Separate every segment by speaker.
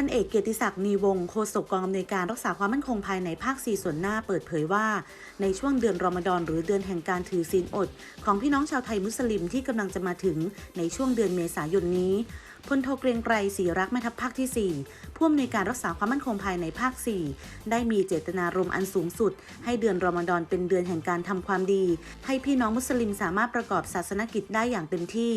Speaker 1: พันเอกเกียรติศักดิ์นีวงศ์โฆษกกองอำนวยการรักษาความมั่นคงภายในภาค 4 ส่วนหน้าเปิดเผยว่า ในช่วงเดือนรอมฎอนหรือเดือนแห่งการถือศีลอด ของพี่น้องชาวไทยมุสลิมที่กำลังจะมาถึงในช่วงเดือนเมษายนนี้ พลโทเกรียงไกรศรีรักแม่ทัพภาคที่ 4 ผู้อำนวยการรักษาความมั่นคงภายในภาค 4 ได้มีเจตนารมณ์อันสูงสุด ให้เดือนรอมฎอนเป็นเดือนแห่งการทำความดี ให้พี่น้องมุสลิมสามารถประกอบศาสนกิจได้อย่างเต็มที่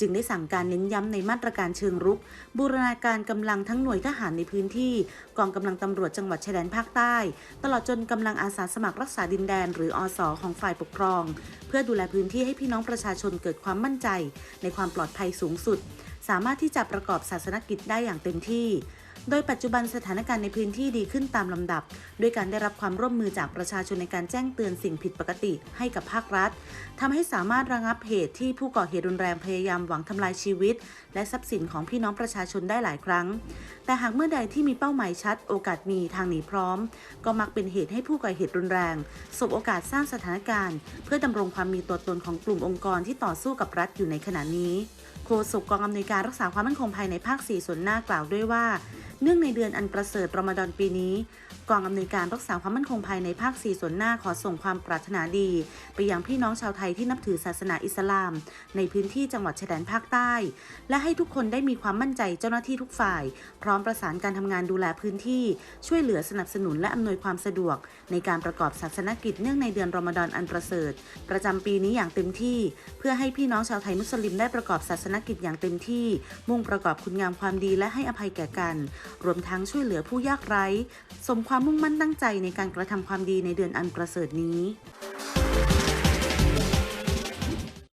Speaker 1: จึงได้สั่งการเน้นย้ำในมาตรการเชิงรุก บูรณาการกำลังทั้งหน่วยทหารในพื้นที่ กองกำลังตำรวจจังหวัดชายแดนภาคใต้ ตลอดจนกำลังอาสาสมัครรักษาดินแดน หรืออสของฝ่ายปกครอง เพื่อดูแลพื้นที่ให้พี่น้องประชาชนเกิดความมั่นใจ ในความปลอดภัยสูงสุด สามารถที่จะประกอบศาสนกิจได้อย่างเต็มที่ โดยปัจจุบันสถานการณ์ในพื้นที่ดีขึ้นตามลำดับ ด้วยการได้รับความร่วมมือจากประชาชนในการแจ้งเตือนสิ่งผิดปกติให้กับภาครัฐทำให้สามารถระงับเหตุที่ผู้ก่อเหตุรุนแรงพยายามหวังทำลายชีวิต และทรัพย์สินของพี่น้องประชาชนได้หลายครั้ง แต่หากเมื่อใดที่มีเป้าหมายชัด โอกาสมีทางหนีพร้อม ก็มักเป็นเหตุให้ผู้ก่อเหตุรุนแรงสบโอกาสสร้างสถานการณ์ เพื่อดำรงความมีตัวตนของกลุ่มองค์กรที่ต่อสู้กับรัฐอยู่ในขณะนี้โฆษกกองอำนวยการรักษาความมั่นคงภายในภาค 4 ส่วนหน้ากล่าวด้วยว่าเนื่องในเดือนอันประเสริฐรอมฎอนปีนี้ กองอำนวยการรักษาความมั่นคงภายในภาค 4 ส่วนหน้าขอส่งความปรารถนาดี ไปยังพี่น้องชาวไทยที่นับถือศาสนาอิสลาม ในพื้นที่จังหวัดชายแดนภาคใต้ และให้ทุกคนได้มีความมั่นใจเจ้าหน้าที่ทุกฝ่าย พร้อมประสานการทำงานดูแลพื้นที่ ช่วยเหลือสนับสนุนและอำนวยความสะดวก ในการประกอบศาสนกิจเนื่องในเดือนรอมฎอนอันประเสริฐ ประจำปีนี้อย่างเต็มที่ เพื่อให้พี่น้องชาวไทยมุสลิมได้ประกอบศาสนกิจอย่างเต็มที่ มุ่งประกอบคุณงามความดีและให้อภัยแก่กัน รวมทั้งช่วยเหลือผู้ยากไร้ สมความมุ่งมั่นตั้งใจในการกระทำความดีในเดือนอันประเสริฐนี้